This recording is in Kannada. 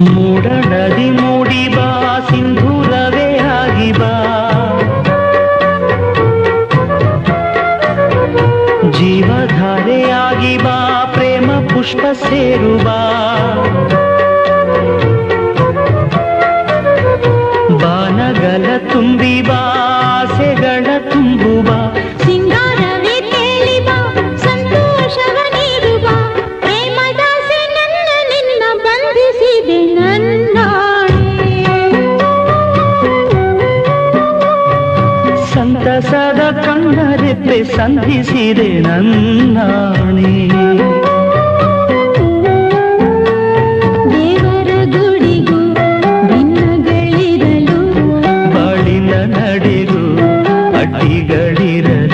ಮೂಡಣದಿ ಮೂಡಿ ಬಾ ಸಿಂಧೂರವೇ ಆಗಿ ಬಾ. ಜೀವಧಾರೆಯಾಗಿ ಬಾ ಪ್ರೇಮ ಪುಷ್ಪ ಸೇರುವ. ಬಾನಗಲ ತುಂಬಿ ಸಂತಸದ ಕಣ್ಣರೆತ್ತೆ ಸಂಧಿಸಿದೆ ನನ್ನಾಣಿ. ದೇವರ ಗುಡಿಗೂ ಭಿನ್ನಗಳಿರಲು ಬಾಳಿನ ನಡೆಗೂ ಅಡ್ಡಿಗಳಿರಲು